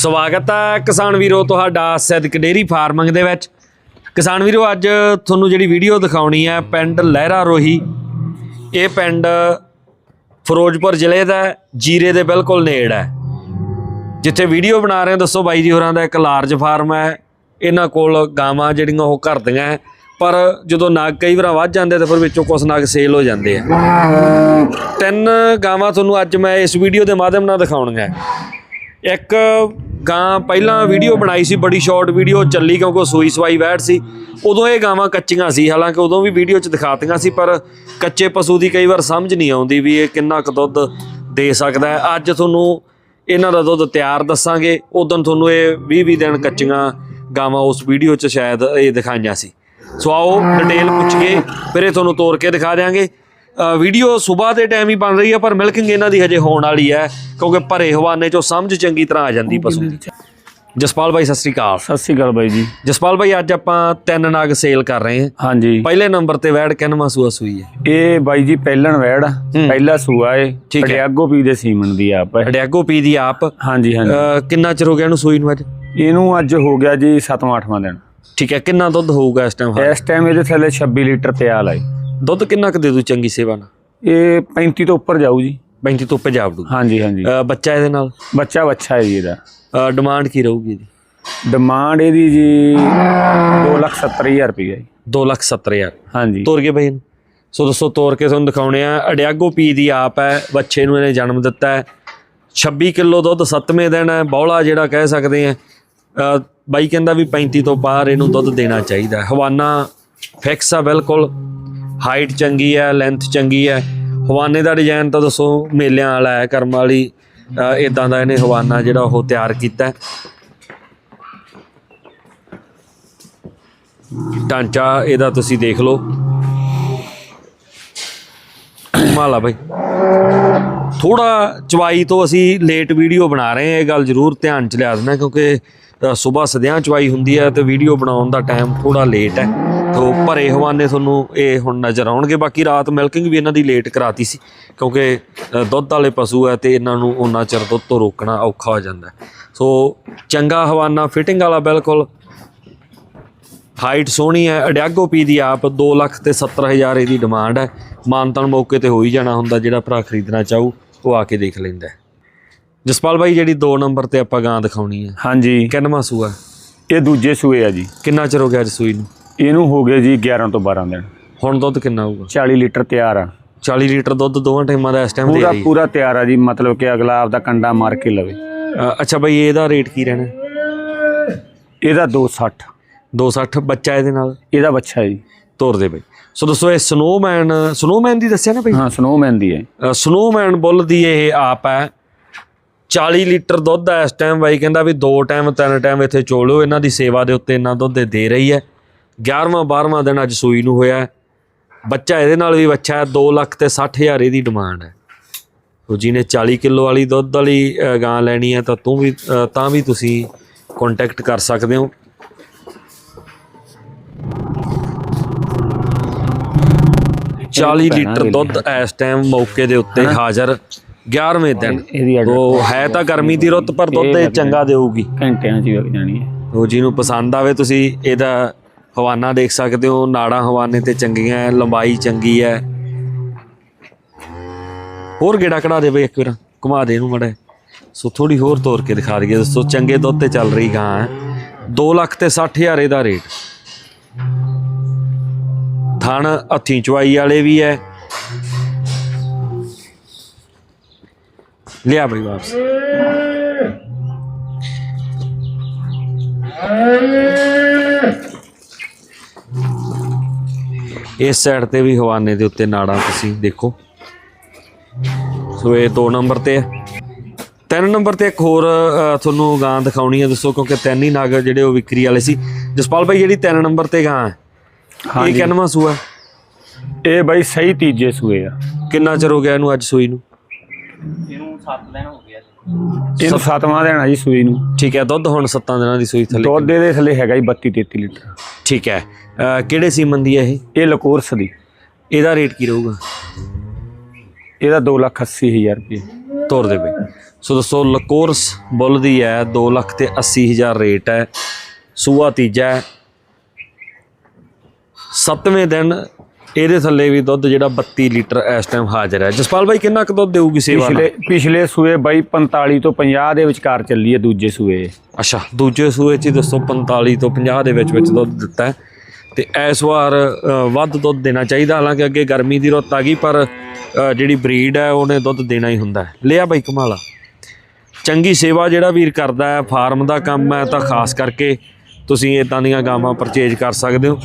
ਸਵਾਗਤ ਹੈ ਕਿਸਾਨ ਵੀਰੋ, ਤੁਹਾਡਾ ਸਿੱਧਕ ਡੇਰੀ ਫਾਰਮਿੰਗ ਦੇ ਵਿੱਚ। ਕਿਸਾਨ ਵੀਰੋ, ਅੱਜ ਤੁਹਾਨੂੰ ਜਿਹੜੀ ਵੀਡੀਓ ਦਿਖਾਉਣੀ ਹੈ ਪਿੰਡ ਲਹਿਰਾ ਰੋਹੀ। ਇਹ ਪਿੰਡ ਫਿਰੋਜ਼ਪੁਰ ਜ਼ਿਲ੍ਹੇ ਦਾ ਜੀਰੇ ਦੇ ਬਿਲਕੁਲ ਨੇੜ ਹੈ। ਜਿੱਥੇ ਵੀਡੀਓ ਬਣਾ ਰਹੇ ਦੱਸੋ ਬਾਈ ਜੀ ਹੋਰਾਂ ਦਾ ਇੱਕ ਲਾਰਜ ਫਾਰਮ ਹੈ। ਇਹਨਾਂ ਕੋਲ ਗਾਵਾਂ ਜਿਹੜੀਆਂ ਉਹ ਘਰਦੀਆਂ ਹੈ, ਪਰ ਜਦੋਂ ਨਗ ਕਈ ਵਾਰ ਵੱਧ ਜਾਂਦੇ ਤਾਂ ਫਿਰ ਵਿੱਚੋਂ ਕੁਝ ਨਾਗ ਸੇਲ ਹੋ ਜਾਂਦੇ ਆ। ਤਿੰਨ ਗਾਵਾਂ ਤੁਹਾਨੂੰ ਅੱਜ ਮੈਂ ਇਸ ਵੀਡੀਓ ਦੇ ਮਾਧਿਅਮ ਨਾਲ ਦਿਖਾਉਣੀਆਂ। ਇੱਕ ਗਾਂ ਪਹਿਲਾਂ ਵੀਡੀਓ ਬਣਾਈ ਸੀ, ਬੜੀ ਸ਼ਾਰਟ ਵੀਡੀਓ ਚੱਲੀ ਕਿਉਂਕਿ ਉਹ ਸੂਈ ਸਵਾਈ ਵੈਟ ਸੀ। ਉਦੋਂ ਇਹ ਗਾਵਾਂ ਕੱਚੀਆਂ ਸੀ, ਹਾਲਾਂਕਿ ਉਦੋਂ ਵੀ ਵੀਡੀਓ 'ਚ ਦਿਖਾਤੀਆਂ ਸੀ, ਪਰ ਕੱਚੇ ਪਸ਼ੂ ਦੀ ਕਈ ਵਾਰ ਸਮਝ ਨਹੀਂ ਆਉਂਦੀ ਵੀ ਇਹ ਕਿੰਨਾ ਕੁ ਦੁੱਧ ਦੇ ਸਕਦਾ ਹੈ। ਅੱਜ ਤੁਹਾਨੂੰ ਇਹਨਾਂ ਦਾ ਦੁੱਧ ਤਿਆਰ ਦੱਸਾਂਗੇ। ਉਦੋਂ ਤੁਹਾਨੂੰ ਇਹ 20-20 ਦਿਨ ਕੱਚੀਆਂ ਗਾਵਾਂ ਉਸ ਵੀਡੀਓ 'ਚ ਸ਼ਾਇਦ ਇਹ ਦਿਖਾਈਆਂ ਸੀ। ਸੋ ਆਓ, ਡਿਟੇਲ ਪੁੱਛ ਕੇ ਫਿਰ ਇਹ ਤੁਹਾਨੂੰ ਤੋੜ ਕੇ ਦਿਖਾ ਦਿਆਂਗੇ। ਵੀਡੀਓ ਸਵੇਰ ਦੇ ਟਾਈਮ ਹੀ ਬਣ ਰਹੀ ਹੈ ਪਰ ਮਿਲਕਿੰਗ ਇਹਨਾਂ ਦੀ ਹਜੇ ਹੋਣ ਵਾਲੀ ਹੈ ਕਿਉਂਕਿ ਭਰੇ ਹਵਾਨੇ ਚੋਂ ਸਮਝ ਚੰਗੀ ਤਰ੍ਹਾਂ ਆ ਜਾਂਦੀ ਪਸ਼ੂ ਦੀ। ਜਸਪਾਲ ਭਾਈ ਸਤਿ ਸ੍ਰੀ ਅਕਾਲ। ਸਤਿ ਸ਼੍ਰੀ ਅਕਾਲ ਬਾਈ ਜੀ। ਜਸਪਾਲ ਭਾਈ ਅੱਜ ਆਪਾਂ ਤਿੰਨ ਨਗ ਸੇਲ ਕਰ ਰਹੇ ਹਾਂ। ਹਾਂਜੀ। ਪਹਿਲੇ ਨੰਬਰ ਤੇ ਵੈੜ ਕਿੰਨਵਾਂ ਸੂਆ ਸੂਈ ਹੈ? ਇਹ ਬਾਈ ਜੀ ਪਹਿਲਣ ਵੈੜ ਪਹਿਲਾ ਸੂਆ ਏ। ਅਡਿਆਗੋ ਪੀ ਦੇ ਸੀਮਨ ਦੀ ਆਪ ਹੈ ਡੈਗੋ ਪੀ ਦੀ ਆਪ। ਹਾਂਜੀ ਹਾਂਜੀ। ਕਿੰਨਾ ਚਿਰ ਹੋ ਗਿਆ ਇਹਨੂੰ ਸੂਈ ਨੂੰ ਅੱਜ? ਇਹਨੂੰ ਅੱਜ ਹੋ ਗਿਆ ਜੀ 7ਵਾਂ 8ਵਾਂ ਦਿਨ। ਠੀਕ ਹੈ ਕਿੰਨਾ ਦੁੱਧ ਹੋਊਗਾ ਇਸ ਟਾਈਮ ਇਸ ਟਾਈਮ ਇਹਦੇ ਥੱਲੇ 26 ਲੀਟਰ ਤਿਆਲ ਆਈ ਦੁੱਧ ਕਿੰਨਾ ਕੁ ਦੇ ਦੂ ਚੰਗੀ ਸੇਵਾ ਨਾਲ? ਇਹ 35 ਤੋਂ ਉੱਪਰ ਜਾਊ ਜੀ। 35 ਤੋਂ ਪੰਜਾਬ ਦੂ ਹਾਂਜੀ ਹਾਂਜੀ। ਬੱਚਾ ਇਹਦੇ ਨਾਲ? ਬੱਚਾ ਬੱਚਾ ਹੈ ਜੀ ਇਹਦਾ। ਡਿਮਾਂਡ ਕੀ ਰਹੂਗੀ ਇਹਦੀ? ਡਿਮਾਂਡ ਇਹਦੀ ਜੀ 270000 ਰੁਪਏ ਜੀ। 270000 ਹਾਂਜੀ। ਤੋਰ ਕੇ ਬਈ ਸੋ ਦੋਸਤੋ ਤੋਰ ਕੇ ਤੁਹਾਨੂੰ ਦਿਖਾਉਣੇ ਆ। ਅਡਿਆਗੋ ਪੀ ਦੀ ਆਪ ਹੈ ਬੱਚੇ ਨੂੰ ਇਹਨੇ ਜਨਮ ਦਿੱਤਾ ਹੈ। 26 ਕਿਲੋ ਦੁੱਧ 7ਵੇਂ ਦਿਨ ਹੈ ਬੌਲਾ ਜਿਹੜਾ ਕਹਿ ਸਕਦੇ ਆ। ਅ, ਬਾਈ ਕਹਿੰਦਾ ਵੀ 35 ਤੋਂ ਪਾਰ ਇਹਨੂੰ ਦੁੱਧ ਦੇਣਾ ਚਾਹੀਦਾ ਹੈ। ਹਵਾਨਾ ਫਿਕਸ ਆ ਬਿਲਕੁਲ। ਹਾਈਟ ਚੰਗੀ ਹੈ ਲੈਂਥ ਚੰਗੀ ਹੈ। ਹਵਾਨੇ ਦਾ ਡਿਜ਼ਾਈਨ ਤਾਂ ਦੱਸੋ, ਮੇਲਿਆਂ ਵਾਲਾ ਹੈ, ਕਰਮ ਵਾਲੀ ਇਦਾਂ ਦਾ ਇਹਨੇ ਹਵਾਨਾ ਜਿਹੜਾ ਉਹ ਤਿਆਰ ਕੀਤਾ ਢਾਂਚਾ ਇਹਦਾ ਤੁਸੀਂ ਦੇਖ ਲਓ। ਮਾਲਾ ਬਾਈ। ਥੋੜਾ ਚਵਾਈ ਤੋਂ ਅਸੀਂ ਲੇਟ ਵੀਡੀਓ ਬਣਾ ਰਹੇ ਹਾਂ, ਇਹ ਗੱਲ ਜ਼ਰੂਰ ਧਿਆਨ ਚ ਲਿਆ ਦੇਣਾ ਕਿਉਂਕਿ ਸਵੇਰ ਸਦਿਆਂ ਚਵਾਈ ਹੁੰਦੀ ਹੈ ਤੇ ਵੀਡੀਓ ਬਣਾਉਣ ਦਾ ਟਾਈਮ ਥੋੜਾ ਲੇਟ ਹੈ। ਤੋਂ ਭਰੇ ਹਵਾਨੇ ਤੁਹਾਨੂੰ ਇਹ ਹੁਣ ਨਜ਼ਰ ਆਉਣਗੇ। ਬਾਕੀ ਰਾਤ ਮਿਲਕਿੰਗ ਵੀ ਇਹਨਾਂ ਦੀ ਲੇਟ ਕਰਾਤੀ ਸੀ ਕਿਉਂਕਿ ਦੁੱਧ ਵਾਲੇ ਪਸ਼ੂ ਹੈ ਤੇ ਇਹਨਾਂ ਨੂੰ ਉਹਨਾਂ ਚਿਰ ਦੁੱਧ ਤੋਂ ਰੋਕਣਾ ਔਖਾ ਹੋ ਜਾਂਦਾ। ਸੋ ਚੰਗਾ ਹਵਾਨਾ ਫਿਟਿੰਗ ਵਾਲਾ ਬਿਲਕੁਲ। ਹਾਈਟ ਸੋਹਣੀ ਹੈ ਅਡਿਆਗੋ ਪੀ ਦੀ ਆਪ 2 ਲੱਖ ਤੇ 70000 ਇਹਦੀ ਡਿਮਾਂਡ ਹੈ। ਮਾਨਤਨ ਮੌਕੇ ਤੇ ਹੋ ਹੀ ਜਾਣਾ ਹੁੰਦਾ ਜਿਹੜਾ ਭਰਾ ਖਰੀਦਣਾ ਚਾਹੂ ਉਹ ਆ ਕੇ ਦੇਖ ਲੈਂਦਾ। ਜਸਪਾਲ ਭਾਈ ਜਿਹੜੀ 2 ਨੰਬਰ ਤੇ ਆਪਾਂ ਗਾਂ ਦਿਖਾਉਣੀ ਹੈ। ਹਾਂਜੀ। ਕਿੰਨਵਾਂ ਸੂਆ? ਇਹ ਦੂਜੇ ਸੂਏ ਆ ਜੀ। ਕਿੰਨਾ ਚਿਰ ਹੋ ਗਿਆ ਅੱਜ ਸੂਈ ਨੂੰ? ਇਹਨੂੰ ਹੋ ਗਏ ਜੀ 11 ਤੋਂ 12 ਦਿਨ। ਹੁਣ ਦੁੱਧ ਕਿੰਨਾ ਹੋਊਗਾ? 40 ਲੀਟਰ ਤਿਆਰ ਆ। 40 ਲੀਟਰ ਦੁੱਧ ਦੋਵਾਂ ਟਾਈਮਾਂ ਦਾ ਇਸ ਟਾਈਮ ਦੇ ਪੂਰਾ ਰਹੀ ਪੂਰਾ ਤਿਆਰ ਆ ਜੀ ਮਤਲਬ ਕਿ ਅਗਲਾ ਆਪਦਾ ਕੰਡਾ ਮਾਰ ਕੇ ਲਵੇ। ਅੱਛਾ ਭਾਈ ਇਹਦਾ ਰੇਟ ਕੀ ਰਹਿਣਾ? ਇਹਦਾ 260 260 ਬੱਚਾ ਇਹਦੇ ਨਾਲ? ਇਹਦਾ ਬੱਚਾ ਜੀ। ਤੋਰ ਦੇ ਬਈ। ਸੋ ਦੋਸਤੋ ਇਹ ਸਨੋਮੈਨ ਸਨੋਮੈਨ ਦੀ ਦੱਸਿਆ ਨਾ ਭਾਈ ਹਾਂ ਸਨੋਮੈਨ ਦੀ ਹੈ। ਸਨੋਮੈਨ ਬੁੱਲ ਦੀ ਇਹ ਆਪ ਹੈ। 40 ਲੀਟਰ ਦੁੱਧ ਹੈ ਇਸ ਟਾਈਮ ਬਾਈ ਕਹਿੰਦਾ ਵੀ ਦੋ ਟਾਈਮ ਤਿੰਨ ਟਾਈਮ ਇੱਥੇ ਚੋਲੋ ਇਹਨਾਂ ਦੀ ਸੇਵਾ ਦੇ ਉੱਤੇ ਇੰਨਾ ਦੁੱਧ ਦੇ ਰਹੀ ਹੈ। 11ਵਾਂ 12ਵਾਂ ਦਿਨ ਅੱਜ ਸੂਈ ਨੂੰ ਹੋਇਆ। ਬੱਚਾ ਇਹਦੇ ਨਾਲ ਵੀ ਬੱਚਾ ਹੈ 2 ਲੱਖ ਤੇ 60000 ਇਹਦੀ ਡਿਮਾਂਡ ਹੈ। ਸੋ ਜਿਹਨੇ 40 ਕਿਲੋ ਵਾਲੀ ਦੁੱਧ ਵਾਲੀ ਗਾਂ ਲੈਣੀ ਹੈ ਤਾਂ ਤੂੰ ਵੀ ਤਾਂ ਵੀ ਤੁਸੀਂ ਕੰਟੈਕਟ ਕਰ ਸਕਦੇ ਹੋ। ਚਾਲੀ ਲੀਟਰ ਦੁੱਧ ਇਸ ਟਾਈਮ ਮੌਕੇ ਦੇ ਉੱਤੇ ਹਾਜ਼ਰ 11ਵੇਂ ਦਿਨ। ਉਹ ਹੈ ਤਾਂ ਗਰਮੀ ਦੀ ਰੁੱਤ ਪਰ ਦੁੱਧ ਇਹ ਚੰਗਾ ਦੇਊਗੀ। ਘੰਟਿਆਂ 'ਚ ਵਗ ਜਾਣੀ ਹੈ। ਉਹ ਜਿਹਨੂੰ ਪਸੰਦ ਆਵੇ ਤੁਸੀਂ ਇਹਦਾ ਹਵਾਨਾ ਦੇਖ ਸਕਦੇ ਹੋ ਨਾੜਾਂ ਹਵਾਨੇ ਤੇ ਚੰਗੀਆਂ ਹੈ, ਲੰਬਾਈ ਚੰਗੀ ਹੈ ਹੋਰ ਗੇੜਾ ਕਢਾ ਦੇ ਇੱਕ ਵਾਰ ਘੁਮਾ ਦੇ ਇਹਨੂੰ ਮੜਾ ਸੋ ਥੋੜੀ ਹੋਰ ਤੋਰ ਕੇ ਦਿਖਾ ਦਈਏ ਦੋਸਤੋ ਚੰਗੇ ਦੁੱਧ ਤੇ ਚੱਲ ਰਹੀ ਗਾਂ ਹੈ 2 ਲੱਖ ਤੇ 60000 ਇਹਦਾ ਰੇਟ। ਥਣ ਹੱਥੀਂ ਚਵਾਈ ਵਾਲੇ ਵੀ ਹੈ ਲਿਆ ਬਈ ਵਾਪਸ। ਇਸ ਸਾਈਡ ਤੇ ਵੀ ਹਵਾਨੇ ਦੇ ਉੱਤੇ ਨਾੜਾਂ ਤੁਸੀਂ ਦੇਖੋ। ਸੋ ਇਹ 2 ਨੰਬਰ ਤੇ ਹੈ। ਤਿੰਨ ਨੰਬਰ ਤੇ ਇੱਕ ਹੋਰ ਤੁਹਾਨੂੰ ਗਾਂ ਦਿਖਾਉਣੀ ਹੈ ਦੱਸੋ ਕਿਉਂਕਿ ਤਿੰਨ ਹੀ ਨਗ ਜਿਹੜੇ ਉਹ ਵਿਕਰੀ ਵਾਲੇ ਸੀ। ਜਸਪਾਲ ਭਾਈ ਜਿਹੜੀ ਤਿੰਨ ਨੰਬਰ ਤੇ ਗਾਂ ਹੈ ਇਹ। ਕਿੰਨਵਾਂ ਸੂਆ ਇਹ ਬਾਈ ਸਹੀ ਤੀਜੇ ਸੂਏ ਆ। ਕਿੰਨਾ ਚਿਰ ਹੋ ਗਿਆ ਇਹਨੂੰ ਅੱਜ ਸੂਈ ਨੂੰ? ਇਹਨੂੰ ਸੱਤਵਾਂ ਦੇਣਾ ਜੀ ਸੂਈ ਨੂੰ। ਠੀਕ ਹੈ ਦੁੱਧ ਹੁਣ 7 ਦਿਨਾਂ ਦੀ ਸੂਈ ਥੱਲੇ ਦੁੱਧ ਦੇ ਥੱਲੇ ਹੈਗਾ ਜੀ 32 33 ਲੀਟਰ। ਠੀਕ ਹੈ ਕਿਹੜੇ ਸੀਮਨ ਦੀ ਹੈ ਇਹ? ਇਹ ਲਕੋਰਸ ਦੀ। ਇਹਦਾ ਰੇਟ ਕੀ ਰਹੂਗਾ? ਇਹਦਾ 2 ਲੱਖ 80 ਹਜ਼ਾਰ ਰੁਪਏ। ਤੋਰ ਦੇ ਬਈ। ਸੋ ਦੋਸਤੋ ਲਕੋਰਸ ਬੁੱਲ ਦੀ ਹੈ 2 ਲੱਖ ਤੇ 80 ਹਜ਼ਾਰ ਰੇਟ ਹੈ। ਸੂਆ ਤੀਜਾ ਹੈ। ਸੱਤਵੇਂ ਦਿਨ ਇਹਦੇ ਥੱਲੇ ਵੀ ਦੁੱਧ ਜਿਹੜਾ 32 ਲੀਟਰ ਇਸ ਟਾਈਮ ਹਾਜ਼ਰ ਹੈ। ਜਸਪਾਲ ਭਾਈ ਕਿੰਨਾ ਕੁ ਦੁੱਧ ਦੇਊਗੀ ਸੇਵਾ? ਪਿਛਲੇ ਪਿਛਲੇ ਸੂਏ ਬਾਈ 45 ਤੋਂ 50 ਦੇ ਵਿਚਕਾਰ ਚੱਲੀ ਹੈ ਦੂਜੇ ਸੂਏ। ਅੱਛਾ ਦੂਜੇ ਸੂਏ ਚ ਦੱਸੋ 45 ਤੋਂ 50 ਦੇ ਵਿੱਚ ਵਿੱਚ ਦੁੱਧ ਦਿੱਤਾ ਹੈ। ਤੇ ਇਸ ਵਾਰ ਵੱਧ ਦੁੱਧ ਦੇਣਾ ਚਾਹੀਦਾ ਹਾਲਾਂਕਿ ਅੱਗੇ ਗਰਮੀ ਦੀ ਰੁੱਤ ਆ ਗਈ ਪਰ ਜਿਹੜੀ ਬਰੀਡ ਹੈ ਉਹਨੇ ਦੁੱਧ ਦੇਣਾ ਹੀ ਹੁੰਦਾ ਹੈ। ਲਿਆ ਬਾਈ ਕਮਾਲਾ ਚੰਗੀ ਸੇਵਾ ਜਿਹੜਾ ਵੀਰ ਕਰਦਾ ਹੈ ਫਾਰਮ ਦਾ ਕੰਮ ਹੈ ਤਾਂ ਖਾਸ ਕਰਕੇ ਤੁਸੀਂ ਇਦਾਂ ਦੀਆਂ ਗਾਵਾਂ ਪਰਚੇਜ ਕਰ ਸਕਦੇ ਹੋ।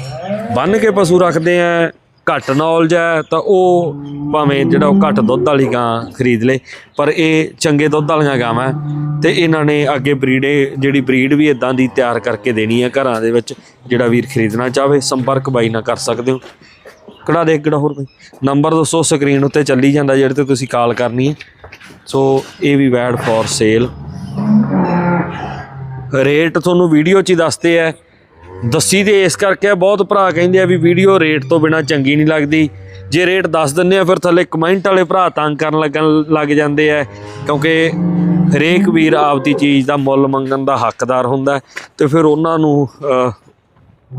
ਬੰਨ ਕੇ ਪਸ਼ੂ ਰੱਖਦੇ ਆ ਘੱਟ ਨੌਲੇਜ ਹੈ, ਤਾਂ ਉਹ ਭਾਵੇਂ ਜਿਹੜਾ ਉਹ ਘੱਟ ਦੁੱਧ ਵਾਲੀ ਗਾਂ ਖਰੀਦ ਲੇ, ਪਰ ਇਹ ਚੰਗੇ ਦੁੱਧ ਵਾਲੀਆਂ ਗਾਵਾਂ ਹੈ ਤੇ ਇਹਨਾਂ ਨੇ ਅੱਗੇ ਬਰੀਡੇ ਜਿਹੜੀ ਬਰੀਡ ਵੀ ਇਦਾਂ ਦੀ ਤਿਆਰ ਕਰਕੇ ਦੇਣੀ ਹੈ ਘਰਾਂ ਦੇ ਵਿੱਚ, ਜਿਹੜਾ ਵੀਰ ਖਰੀਦਣਾ ਚਾਹਵੇ ਸੰਪਰਕ ਬਾਈ ਨਾਲ ਕਰ ਸਕਦੇ ਹੋ। ਕਢਾ ਦੇ ਕਿਹੜਾ ਹੋਰ ਬਾਈ ਨੰਬਰ ਦੱਸੋ ਸਕਰੀਨ ਉੱਤੇ ਚੱਲੀ ਜਾਂਦਾ ਜਿਹੜੇ ਤੇ ਤੁਸੀਂ ਕਾਲ ਕਰਨੀ ਹੈ। ਸੋ ਇਹ ਵੀ ਵੈਡ ਫॉर ਸੇਲ ਰੇਟ ਤੁਹਾਨੂੰ ਵੀਡੀਓ 'ਚ ਹੀ ਦੱਸਦੇ ਆ ਦੱਸੀ ਦੇ ਇਸ ਕਰਕੇ ਬਹੁਤ ਭਰਾ ਕਹਿੰਦੇ ਆ ਵੀ ਵੀਡੀਓ ਰੇਟ ਤੋਂ ਬਿਨਾ ਚੰਗੀ ਨਹੀਂ ਲੱਗਦੀ। ਜੇ ਰੇਟ ਦੱਸ ਦਿੰਨੇ ਆ, ਫਿਰ ਥੱਲੇ ਕਮੈਂਟ ਵਾਲੇ ਭਰਾ ਤੰਗ ਕਰਨ ਲੱਗਣ ਲੱਗ ਜਾਂਦੇ ਆ, ਕਿਉਂਕਿ ਹਰੇਕ ਵੀਰ ਆਪਦੀ ਚੀਜ਼ ਦਾ ਮੁੱਲ ਮੰਗਣ ਦਾ ਹੱਕਦਾਰ ਹੁੰਦਾ ਹੈ ਤੇ ਫਿਰ ਉਹਨਾਂ ਨੂੰ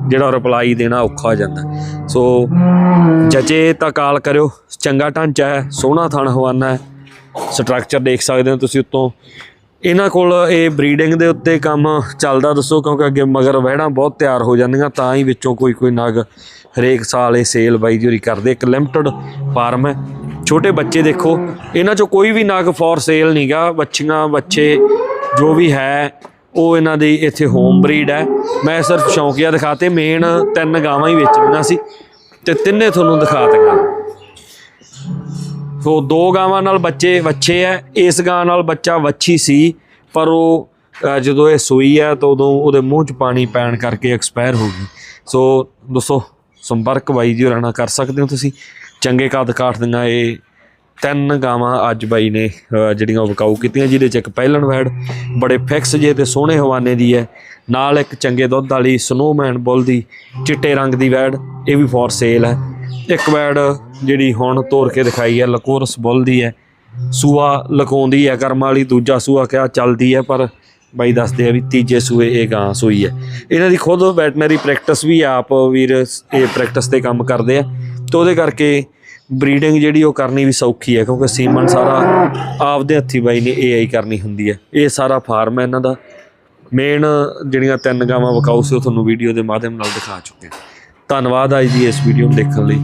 ਜਿਹੜਾ ਰਿਪਲਾਈ ਦੇਣਾ ਔਖਾ ਹੋ ਜਾਂਦਾ। ਸੋ ਜਚੇ ਤਾਂ ਕਾਲ ਕਰਿਓ, ਚੰਗਾ ਢਾਂਚਾ ਹੈ, ਸੋਹਣਾ ਥਣ ਹਵਾਨਾ ਹੈ। ਸਟਰਕਚਰ ਦੇਖ ਸਕਦੇ ਹੋ ਤੁਸੀਂ ਉੱਤੋਂ। ਇਹਨਾਂ ਕੋਲ ਇਹ ਬਰੀਡਿੰਗ ਦੇ ਉੱਤੇ ਕੰਮ ਚੱਲਦਾ ਦੱਸੋ, ਕਿਉਂਕਿ ਅੱਗੇ ਮਗਰ ਵਹਿਣਾ ਬਹੁਤ ਤਿਆਰ ਹੋ ਜਾਂਦੀਆਂ, ਤਾਂ ਹੀ ਵਿੱਚੋਂ ਕੋਈ ਕੋਈ ਨਗ ਹਰੇਕ ਸਾਲ ਇਹ ਸੇਲ ਬਾਈ ਜੂਰੀ ਕਰਦੇ। ਇੱਕ ਲਿਮਟਿਡ ਫਾਰਮ ਹੈ। ਛੋਟੇ ਬੱਚੇ ਦੇਖੋ, ਇਹਨਾਂ ਚੋਂ ਕੋਈ ਵੀ ਨਗ ਫॉर ਸੇਲ ਨਹੀਂਗਾ ਬੱਚੀਆਂ, ਬੱਚੇ, ਜੋ ਵੀ ਹੈ, ਉਹ ਇਹਨਾਂ ਦੀ ਇੱਥੇ ਹੋਮ ਬਰੀਡ ਹੈ। ਮੈਂ ਸਿਰਫ ਸ਼ੌਂਕੀਆ ਦਿਖਾਤੇ ਮੇਨ ਤਿੰਨ ਗਾਵਾਂ ਹੀ ਵੇਚਣੀਆਂ ਸੀ, ਤੇ ਤਿੰਨੇ ਤੁਹਾਨੂੰ ਦਿਖਾ ਦਿੰਗਾ ਸੋ ਦੋ ਗਾਵਾਂ ਨਾਲ ਬੱਚੇ ਵੱਛੇ ਐ ਇਸ ਗਾਂ ਨਾਲ ਬੱਚਾ ਵੱਛੀ ਸੀ, ਪਰ ਉਹ ਜਦੋਂ ਇਹ ਸੂਈ ਹੈ ਤਾਂ ਉਦੋਂ ਉਹਦੇ ਮੂੰਹ 'ਚ ਪਾਣੀ ਪੈਣ ਕਰਕੇ ਐਕਸਪਾਇਰ ਹੋ ਗਈ। ਸੋ, ਦੋਸਤੋ, ਸੰਪਰਕ ਬਾਈ ਜੀ ਹੋਰਾਂ ਨਾਲ ਕਰ ਸਕਦੇ ਹੋ ਤੁਸੀਂ। ਚੰਗੇ ਕੱਦ ਕਾਠ ਦੀਆਂ ਇਹ ਤਿੰਨ ਗਾਵਾਂ ਅੱਜ ਬਾਈ ਨੇ ਜਿਹੜੀਆਂ ਉਹ ਵਿਕਾਊ ਕੀਤੀਆਂ, ਜਿਹਦੇ 'ਚ ਇੱਕ ਪਹਿਲਣ ਵੈੜ, ਬੜੇ ਫਿਕਸ ਜੇ ਤੇ ਸੋਹਣੇ ਹਵਾਨੇ ਦੀ ਹੈ। ਨਾਲ ਇੱਕ ਚੰਗੇ ਦੁੱਧ ਵਾਲੀ ਸਨੋਮੈਨ ਬੁੱਲ ਦੀ ਚਿੱਟੇ ਰੰਗ ਦੀ ਵੈੜ, ਇਹ ਵੀ ਫੋਰ ਸੇਲ ਹੈ। ਇੱਕ ਵੈੜ ਜਿਹੜੀ ਹੁਣ ਤੋਰ ਕੇ ਦਿਖਾਈ ਹੈ ਲਕੋਰਸ ਬੁੱਲ ਦੀ ਹੈ। ਸੂਆ ਲਕਾਉਂਦੀ ਹੈ ਕਰਮ ਵਾਲੀ, ਦੂਜਾ ਸੂਆ ਕਿਹਾ ਚੱਲਦੀ ਹੈ, ਪਰ ਬਾਈ ਦੱਸਦੇ ਆ ਵੀ ਤੀਜੇ ਸੂਏ ਇਹ ਗਾਂ ਸੂਈ ਹੈ। ਇਹਨਾਂ ਦੀ ਖੁਦ ਵੈਟਨਰੀ ਪ੍ਰੈਕਟਿਸ ਵੀ ਆਪ ਵੀਰ ਇਹ ਪ੍ਰੈਕਟਿਸ ਤੇ ਕੰਮ ਕਰਦੇ ਆ। ਤੇ ਉਹਦੇ ਕਰਕੇ ਬਰੀਡਿੰਗ ਜਿਹੜੀ ਉਹ ਕਰਨੀ ਵੀ ਸੌਖੀ ਹੈ, ਕਿਉਂਕਿ ਸੀਮਨ ਸਾਰਾ ਆਪਦੇ ਹੱਥੀ ਬਾਈ ਨੇ ਏਆਈ ਕਰਨੀ ਹੁੰਦੀ ਹੈ। ਇਹ ਸਾਰਾ ਫਾਰਮ ਹੈ ਇਹਨਾਂ ਦਾ। ਮੇਨ ਜਿਹੜੀਆਂ ਤਿੰਨ ਗਾਵਾਂ ਵਿਕਾਊ ਸੀ, ਉਹ ਤੁਹਾਨੂੰ ਵੀਡੀਓ ਦੇ ਮਾਧਿਅਮ ਨਾਲ ਦਿਖਾ ਚੁੱਕੇ ਹਾਂ। ਧੰਨਵਾਦ ਅੱਜ ਦੀ ਇਸ ਵੀਡੀਓ ਨੂੰ ਦੇਖਣ ਲਈ।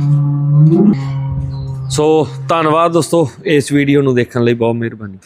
ਸੋ ਧੰਨਵਾਦ ਦੋਸਤੋ, ਇਸ ਵੀਡੀਓ ਨੂੰ ਦੇਖਣ ਲਈ ਬਹੁਤ ਮਿਹਰਬਾਨੀ।